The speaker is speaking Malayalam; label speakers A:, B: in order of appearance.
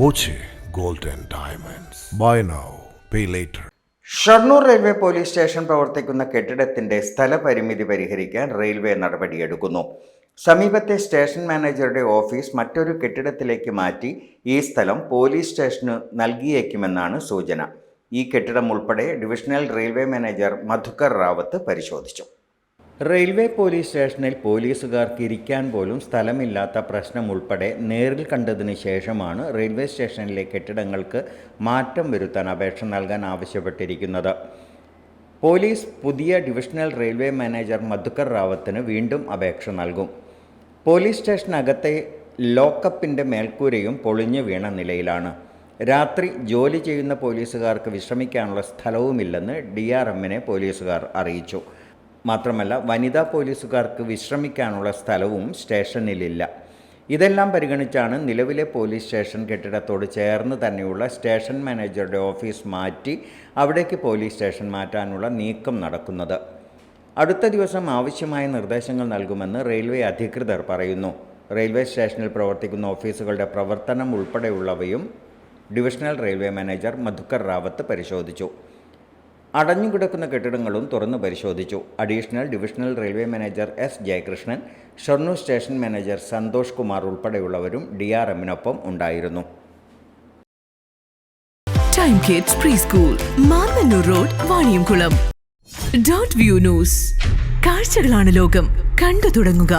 A: Boche gold and diamonds. Buy now pay later
B: Shoranur railway police station പ്രവർത്തിക്കുന്ന കെട്ടിടത്തിന്റെ സ്ഥലപരിമിതി പരിഹരിക്കാൻ റെയിൽവേ നടപടിയെടുക്കുന്നു. സമീപത്തെ സ്റ്റേഷൻ മാനേജറുടെ ഓഫീസ് മറ്റൊരു കെട്ടിടത്തിലേക്ക് മാറ്റി ഈ സ്ഥലം പോലീസ് സ്റ്റേഷന് നൽകിയേക്കുമെന്നാണ് സൂചന. ഈ കെട്ടിടം ഉൾപ്പെടെ divisional railway manager Madhukar Rawat പരിശോധിച്ചു. റെയിൽവേ പോലീസ് സ്റ്റേഷനിൽ പോലീസുകാർക്ക് ഇരിക്കാൻ പോലും സ്ഥലമില്ലാത്ത പ്രശ്നം ഉൾപ്പെടെ നേരിൽ കണ്ടതിന് ശേഷമാണ് റെയിൽവേ സ്റ്റേഷനിലെ കെട്ടിടങ്ങൾക്ക് മാറ്റം വരുത്താൻ അപേക്ഷ നൽകാൻ ആവശ്യപ്പെട്ടിരിക്കുന്നത്. പോലീസ് പുതിയ ഡിവിഷണൽ റെയിൽവേ മാനേജർ മധുക്കർ റാവത്തിന് വീണ്ടും അപേക്ഷ നൽകും. പോലീസ് സ്റ്റേഷനകത്തെ ലോക്കപ്പിന്റെ മേൽക്കൂരയും പൊളിഞ്ഞു വീണ നിലയിലാണ്. രാത്രി ജോലി ചെയ്യുന്ന പോലീസുകാർക്ക് വിശ്രമിക്കാനുള്ള സ്ഥലവുമില്ലെന്ന് ഡി ആർ എമ്മിനെ പോലീസുകാർ അറിയിച്ചു. മാത്രമല്ല വനിതാ പോലീസുകാർക്ക് വിശ്രമിക്കാനുള്ള സ്ഥലവും സ്റ്റേഷനിലില്ല. ഇതെല്ലാം പരിഗണിച്ചാണ് നിലവിലെ പോലീസ് സ്റ്റേഷൻ കെട്ടിടത്തോട് ചേർന്ന് തന്നെയുള്ള സ്റ്റേഷൻ മാനേജറുടെ ഓഫീസ് മാറ്റി അവിടേക്ക് പോലീസ് സ്റ്റേഷൻ മാറ്റാനുള്ള നീക്കം നടക്കുന്നത്. അടുത്ത ദിവസം ആവശ്യമായ നിർദ്ദേശങ്ങൾ നൽകുമെന്ന് റെയിൽവേ അധികൃതർ പറയുന്നു. റെയിൽവേ സ്റ്റേഷനിൽ പ്രവർത്തിക്കുന്ന ഓഫീസുകളുടെ പ്രവർത്തനം ഉൾപ്പെടെയുള്ളവയും divisional railway manager Madhukar Rawat പരിശോധിച്ചു. അടഞ്ഞുകിടക്കുന്ന കെട്ടിടങ്ങളും തുറന്ന് പരിശോധിച്ചു. Additional divisional railway manager S Jayakrishnan Shoranur station manager Santhosh Kumar ഉൾപ്പെടെയുള്ളവരും D R എമ്മിനൊപ്പം ഉണ്ടായിരുന്നു.
C: Time kids pre school road view news കാഴ്ചകളാണ് ലോകം. കണ്ടു തുടങ്ങുക.